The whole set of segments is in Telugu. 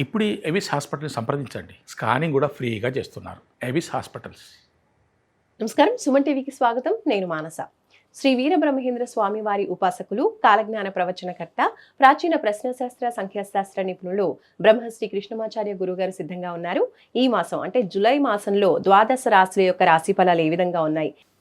ఇప్పుడు ఎవిస్ హాస్పిటల్ని సంప్రదించండి. స్కానింగ్ కూడా ఫ్రీగా చేస్తున్నారు. Avis hospitals. నమస్కారం. సుమన్ టీవీకి స్వాగతం. నేను మానస. శ్రీ వీరబ్రహ్మేంద్ర స్వామి వారి ఉపాసకులు కాలజ్ఞాన ప్రవచనకర్త ప్రాచీన ప్రశ్నశాస్త్ర సంఖ్యాశాస్త్ర నిపుణులు బ్రహ్మశ్రీ కృష్ణమాచార్య గురుగారు సిద్ధంగా ఉన్నారు. ఈ మాసం అంటే జులై మాసంలో ద్వాదశ రాశుల యొక్క రాశి ఫలాలు ఏ విధంగా ఉన్నాయి?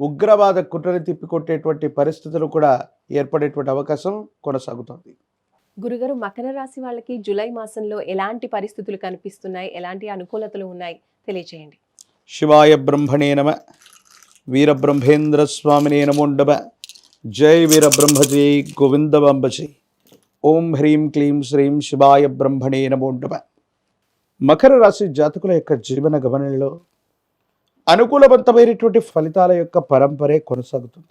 ఉగ్రవాద కుట్రని తిప్పికొట్టేటువంటి పరిస్థితులు కూడా ఏర్పడేటువంటి అవకాశం కొనసాగుతుంది. గురుగారు మకర రాశి వాళ్ళకి జూలై మాసంలో ఎలాంటి పరిస్థితులు కనిపిస్తున్నాయి? ఎలాంటి అనుకూలతలు ఉన్నాయి? తెలియచేయండి. శివాయ బ్రహ్మణే నమ వీరబ్రహ్మేంద్ర స్వామినే నమోండమ జై వీరబ్రహ్మ జై గోవిందబాంబ జై ఓం హ్రీం క్లీం శ్రీం శివాయ బ్రహ్మణే నమోండమ మకర రాశి జాతకుల యొక్క జీవన గమనంలో అనుకూలవంతమైనటువంటి ఫలితాల యొక్క పరంపరే కొనసాగుతుంది.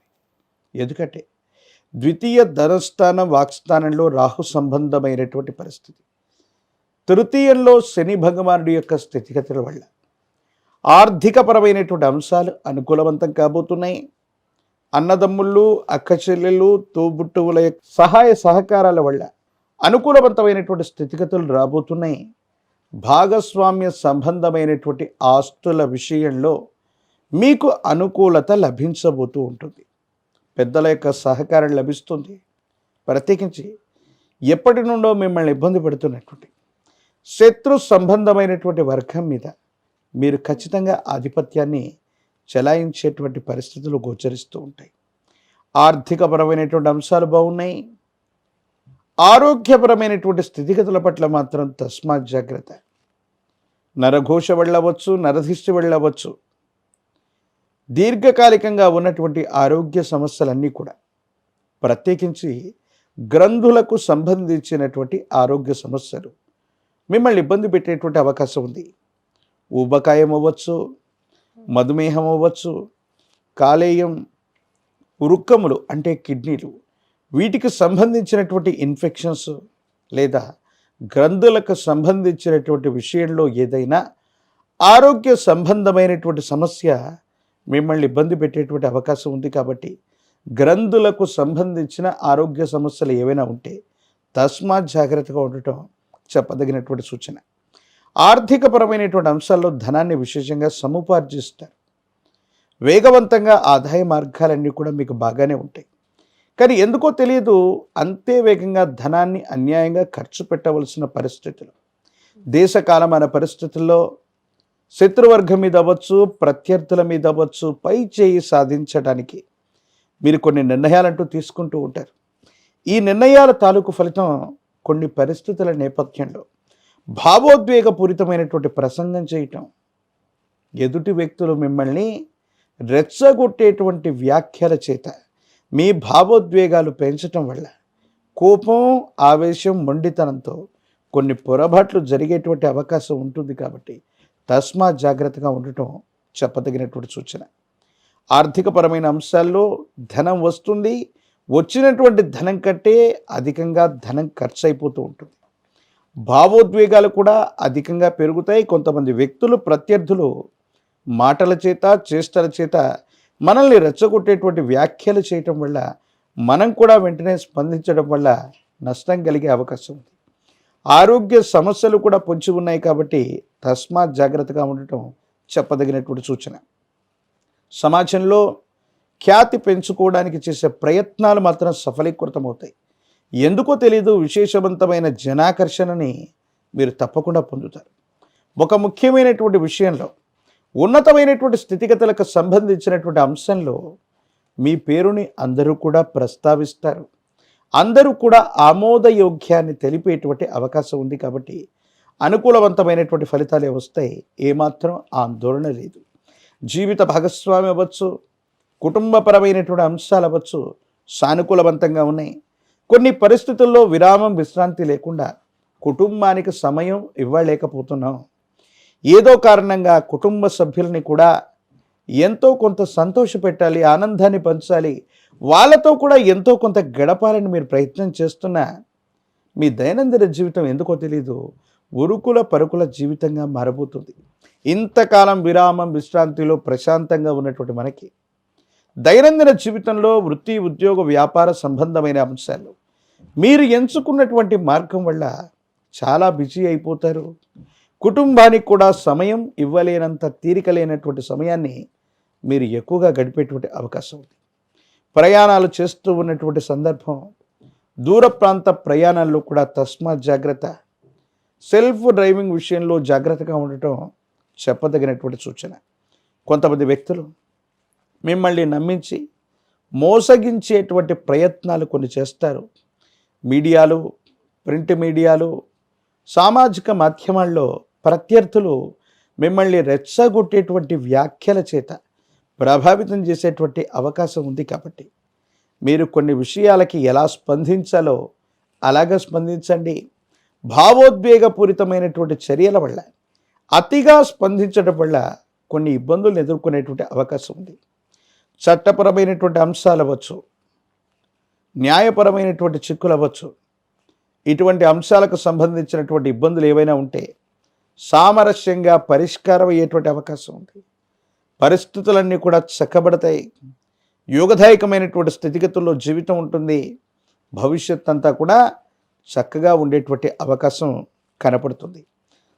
ఎందుకంటే ద్వితీయ ధనస్థానం వాక్స్థానంలో రాహు సంబంధమైనటువంటి పరిస్థితి. తృతీయంలో శని భగవానుడి యొక్క స్థితిగతుల వల్ల ఆర్థికపరమైనటువంటి అంశాలు అనుకూలవంతం కాబోతున్నాయి. అన్నదమ్ముళ్ళు అక్క చెల్లెళ్ళు తోబుట్టువుల యొక్క సహాయ సహకారాల వల్ల అనుకూలవంతమైనటువంటి స్థితిగతులు రాబోతున్నాయి. భాగస్వామ్య సంబంధమైనటువంటి ఆస్తుల విషయంలో మీకు అనుకూలత లభించబోతూ ఉంటుంది. పెద్దల యొక్క సహకారం లభిస్తుంది. ప్రత్యేకించి ఎప్పటి నుండో మిమ్మల్ని ఇబ్బంది పెడుతున్నటువంటి శత్రు సంబంధమైనటువంటి వర్గం మీద మీరు ఖచ్చితంగా ఆధిపత్యాన్ని చెలాయించేటువంటి పరిస్థితులు గోచరిస్తూ ఉంటాయి. ఆర్థికపరమైనటువంటి అంశాలు బాగున్నాయి. ఆరోగ్యపరమైనటువంటి స్థితిగతుల పట్ల మాత్రం తస్మాత్ జాగ్రత్త. నరఘోష వెళ్ళవచ్చు నరధిష్టి వెళ్ళవచ్చు. దీర్ఘకాలికంగా ఉన్నటువంటి ఆరోగ్య సమస్యలన్నీ కూడా ప్రత్యేకించి గ్రంథులకు సంబంధించినటువంటి ఆరోగ్య సమస్యలు మిమ్మల్ని ఇబ్బంది పెట్టేటువంటి అవకాశం ఉంది. ఊబకాయం అవ్వచ్చు మధుమేహం అవ్వచ్చు కాలేయం వృక్కములు అంటే కిడ్నీలు వీటికి సంబంధించినటువంటి ఇన్ఫెక్షన్స్ లేదా గ్రంథులకు సంబంధించినటువంటి విషయంలో ఏదైనా ఆరోగ్య సంబంధమైనటువంటి సమస్య మిమ్మల్ని ఇబ్బంది పెట్టేటువంటి అవకాశం ఉంది కాబట్టి గ్రంథులకు సంబంధించిన ఆరోగ్య సమస్యలు ఏవైనా ఉంటే తస్మాత్ జాగ్రత్తగా ఉండటం చెప్పదగినటువంటి సూచన. ఆర్థికపరమైనటువంటి అంశాల్లో ధనాన్ని విశేషంగా సముపార్జిస్తారు. వేగవంతంగా ఆదాయ మార్గాలన్నీ కూడా మీకు బాగానే ఉంటాయి. కానీ ఎందుకో తెలియదు అంతే వేగంగా ధనాన్ని అన్యాయంగా ఖర్చు పెట్టవలసిన పరిస్థితులు. దేశకాలమైన పరిస్థితుల్లో శత్రువర్గం మీద అవ్వచ్చు ప్రత్యర్థుల మీద అవ్వచ్చు పై చేయి సాధించడానికి మీరు కొన్ని నిర్ణయాలంటూ తీసుకుంటూ ఉంటారు. ఈ నిర్ణయాల తాలూకు ఫలితం కొన్ని పరిస్థితుల నేపథ్యంలో భావోద్వేగపూరితమైనటువంటి ప్రసంగం చేయటం ఎదుటి వ్యక్తులు మిమ్మల్ని రెచ్చగొట్టేటువంటి వ్యాఖ్యల చేత మీ భావోద్వేగాలు పెంచటం వల్ల కోపం ఆవేశం మొండితనంతో కొన్ని పొరపాట్లు జరిగేటువంటి అవకాశం ఉంటుంది కాబట్టి తస్మా జాగ్రత్తగా ఉండటం చెప్పదగినటువంటి సూచన. ఆర్థికపరమైన అంశాల్లో ధనం వస్తుంది. వచ్చినటువంటి ధనం కంటే అధికంగా ధనం ఖర్చు అయిపోతూ ఉంటుంది. భావోద్వేగాలు కూడా అధికంగా పెరుగుతాయి. కొంతమంది వ్యక్తులు ప్రత్యర్థులు మాటల చేత చేష్టల చేత మనల్ని రెచ్చగొట్టేటువంటి వ్యాఖ్యలు చేయటం వల్ల మనం కూడా వెంటనే స్పందించడం వల్ల నష్టం కలిగే అవకాశం ఉంది. ఆరోగ్య సమస్యలు కూడా పొంచి ఉన్నాయి కాబట్టి తస్మాత్ జాగ్రత్తగా ఉండటం చెప్పదగినటువంటి సూచన. సమాజంలో ఖ్యాతి పెంచుకోవడానికి చేసే ప్రయత్నాలు మాత్రం సఫలీకృతమవుతాయి. ఎందుకో తెలియదు విశేషవంతమైన జనాకర్షణని మీరు తప్పకుండా పొందుతారు. ఒక ముఖ్యమైనటువంటి విషయంలో ఉన్నతమైనటువంటి స్థితిగతులకు సంబంధించినటువంటి అంశంలో మీ పేరుని అందరూ కూడా ప్రస్తావిస్తారు. అందరూ కూడా ఆమోదయోగ్యాన్ని తెలిపేటువంటి అవకాశం ఉంది కాబట్టి అనుకూలవంతమైనటువంటి ఫలితాలే వస్తాయి. ఏమాత్రం ఆందోళన లేదు. జీవిత భాగస్వామి అవ్వచ్చు కుటుంబపరమైనటువంటి అంశాలు అవ్వచ్చు సానుకూలవంతంగా ఉన్నాయి. కొన్ని పరిస్థితుల్లో విరామం విశ్రాంతి లేకుండా కుటుంబానికి సమయం ఇవ్వలేకపోతున్నాం. ఏదో కారణంగా కుటుంబ సభ్యుల్ని కూడా ఎంతో కొంత సంతోషపెట్టాలి ఆనందాన్ని పంచాలి. వాళ్ళతో కూడా ఎంతో కొంత గడపాలని మీరు ప్రయత్నం చేస్తున్నా మీ దైనందిన జీవితం ఎందుకో తెలీదు. ఉరుకుల పరుకుల జీవితంగా మారబోతుంది. ఇంతకాలం విరామం విశ్రాంతిలో ప్రశాంతంగా ఉన్నటువంటి మనకి దైనందిన జీవితంలో వృత్తి ఉద్యోగ వ్యాపార సంబంధమైన అంశాలు. మీరు ఎంచుకున్నటువంటి మార్గం వల్ల చాలా బిజీ అయిపోతారు. కుటుంబానికి కూడా సమయం ఇవ్వలేనంత తీరిక లేనటువంటి సమయాన్ని మీరు ఎక్కువగా గడిపేటువంటి అవకాశం ఉంది. ప్రయాణాలు చేస్తూ ఉన్నటువంటి సందర్భం దూర ప్రాంత ప్రయాణాల్లో కూడా తస్మాత్ జాగ్రత్త సెల్ఫ్ డ్రైవింగ్ విషయంలో జాగ్రత్తగా ఉండటం చెప్పదగినటువంటి సూచన. కొంతమంది వ్యక్తులు మిమ్మల్ని నమ్మించి మోసగించేటువంటి ప్రయత్నాలు కొన్ని చేస్తారు. మీడియాలు ప్రింట్ మీడియాలు సామాజిక మాధ్యమాల్లో ప్రత్యర్థులు మిమ్మల్ని రెచ్చగొట్టేటువంటి వ్యాఖ్యల చేత ప్రభావితం చేసేటువంటి అవకాశం ఉంది కాబట్టి మీరు కొన్ని విషయాలకి ఎలా స్పందించాలో అలాగే స్పందించండి. భావోద్వేగపూరితమైనటువంటి చర్యల వల్ల అతిగా స్పందించడం వల్ల కొన్ని ఇబ్బందులు ఎదుర్కొనేటువంటి అవకాశం ఉంది. చట్టపరమైనటువంటి అంశాలు అవ్వచ్చు న్యాయపరమైనటువంటి చిక్కులు అవ్వచ్చు ఇటువంటి అంశాలకు సంబంధించినటువంటి ఇబ్బందులు ఏవైనా ఉంటే సామరస్యంగా పరిష్కారం అయ్యేటువంటి అవకాశం ఉంది. పరిస్థితులన్నీ కూడా చక్కబడతాయి. యోగదాయకమైనటువంటి స్థితిగతుల్లో జీవితం ఉంటుంది. భవిష్యత్ అంతా కూడా చక్కగా ఉండేటువంటి అవకాశం కనపడుతుంది.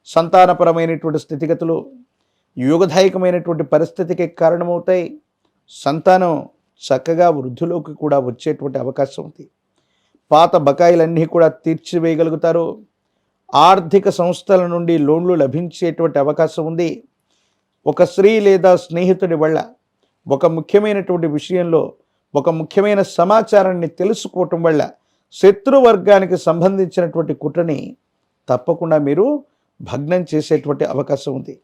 సంతానపరమైనటువంటి స్థితిగతులు యోగదాయకమైనటువంటి పరిస్థితికి కారణమవుతాయి. సంతానం చక్కగా వృద్ధిలోకి కూడా వచ్చేటువంటి అవకాశం ఉంది. పాత బకాయిలన్నీ కూడా తీర్చివేయగలుగుతారు. ఆర్థిక సంస్థల నుండి లోన్లు లభించేటువంటి అవకాశం ఉంది. ఒక స్త్రీ లేదా స్నేహితుడి వల్ల ఒక ముఖ్యమైనటువంటి విషయంలో ఒక ముఖ్యమైన సమాచారాన్ని తెలుసుకోవటం వల్ల శత్రువర్గానికి సంబంధించినటువంటి కుట్రని తప్పకుండా మీరు భగ్నం చేసేటువంటి అవకాశం ఉంది.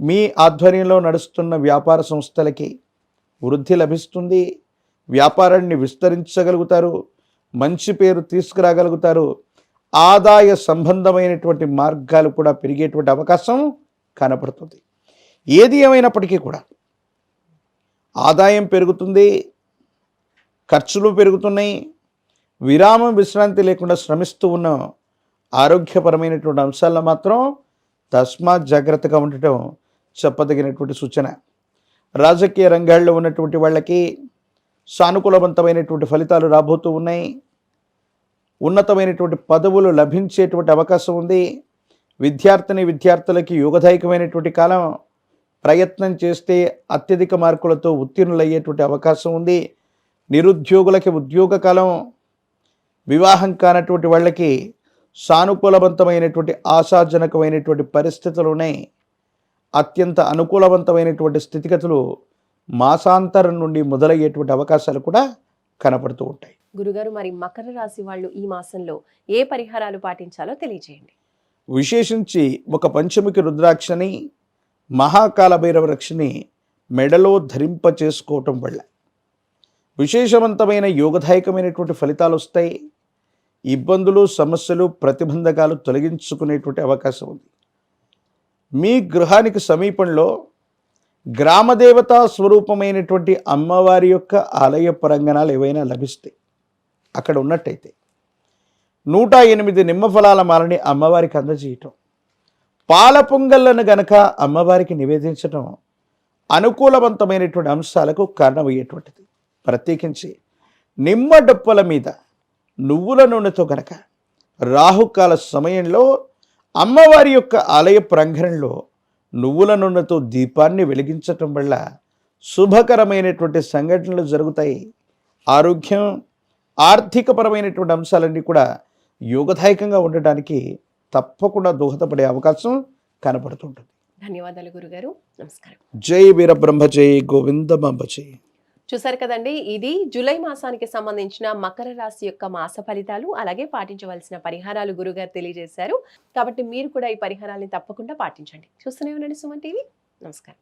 మీ ఆధ్వర్యంలో నడుస్తున్న వ్యాపార సంస్థలకి వృద్ధి లభిస్తుంది. వ్యాపారాన్ని విస్తరించగలుగుతారు. మంచి పేరు తీసుకురాగలుగుతారు. ఆదాయ సంబంధమైనటువంటి మార్గాలు కూడా పెరిగేటువంటి అవకాశం కనపడుతుంది. ఏది ఏమైనప్పటికీ కూడా ఆదాయం పెరుగుతుంది ఖర్చులు పెరుగుతున్నాయి విరామం విశ్రాంతి లేకుండా శ్రమిస్తూ ఉన్న ఆరోగ్యపరమైనటువంటి అంశాల్లో మాత్రం తస్మాత్ జాగ్రత్తగా ఉండటం చెప్పదగినటువంటి సూచన. రాజకీయ రంగాల్లో ఉన్నటువంటి వాళ్ళకి సానుకూలవంతమైనటువంటి ఫలితాలు రాబోతూ ఉన్నాయి. ఉన్నతమైనటువంటి పదవులు లభించేటువంటి అవకాశం ఉంది. విద్యార్థిని విద్యార్థులకి యుగదాయకమైనటువంటి కాలం. ప్రయత్నం చేస్తే అత్యధిక మార్కులతో ఉత్తీర్ణులయ్యేటువంటి అవకాశం ఉంది. నిరుద్యోగులకి ఉద్యోగ కాలం. వివాహం కానటువంటి వాళ్ళకి సానుకూలవంతమైనటువంటి ఆశాజనకమైనటువంటి పరిస్థితులు ఉన్నాయి. అత్యంత అనుకూలవంతమైనటువంటి స్థితిగతులు మాసాంతరం నుండి మొదలయ్యేటువంటి అవకాశాలు కూడా కనపడుతూ ఉంటాయి. గురుగారు మరి మకర రాశి వాళ్ళు ఈ మాసంలో ఏ పరిహారాలు పాటించాలో తెలియజేయండి. విశేషించి ఒక పంచముఖి రుద్రాక్షని మహాకాల భైరవ మెడలో ధరింప చేసుకోవటం వల్ల విశేషవంతమైన యోగదాయకమైనటువంటి ఫలితాలు వస్తాయి. ఇబ్బందులు సమస్యలు ప్రతిబంధకాలు తొలగించుకునేటువంటి అవకాశం ఉంది. మీ గృహానికి సమీపంలో గ్రామదేవతా స్వరూపమైనటువంటి అమ్మవారి యొక్క ఆలయ ప్రాంగణాలు ఏవైనా లభిస్తాయి అక్కడ ఉన్నట్టయితే నూట ఎనిమిది నిమ్మ ఫలాల మాలని అమ్మవారికి అందజేయటం పాల పొంగళ్ళను గనక అమ్మవారికి నివేదించటం అనుకూలవంతమైనటువంటి అంశాలకు కారణమయ్యేటువంటిది. ప్రత్యేకించి నిమ్మ డొప్పల మీద నువ్వుల నూనెతో గనక రాహుకాల సమయంలో అమ్మవారి యొక్క ఆలయ ప్రాంగణంలో నువ్వుల నూనెతో దీపాన్ని వెలిగించటం వల్ల శుభకరమైనటువంటి సంఘటనలు జరుగుతాయి. ఆరోగ్యం ఆర్థికపరమైనటువంటి అంశాలన్నీ కూడా యోగదాయకంగా ఉండటానికి తప్పకుండా దోహదపడే అవకాశం కనపడుతుంటుంది. ధన్యవాదాలు గురుగారు. నమస్కారం. జై వీరబ్రహ్మ జై గోవిందమాంబ జై. చూసారు కదండి ఇది జూలై మాసానికి సంబంధించిన మకర రాశి యొక్క మాస ఫలితాలు అలాగే పాటించవలసిన పరిహారాలు గురుగారు తెలియజేశారు. కాబట్టి మీరు కూడా ఈ పరిహారాన్ని తప్పకుండా పాటించండి. చూస్తూనే ఉండండి సుమన్ టీవీ. నమస్కారం.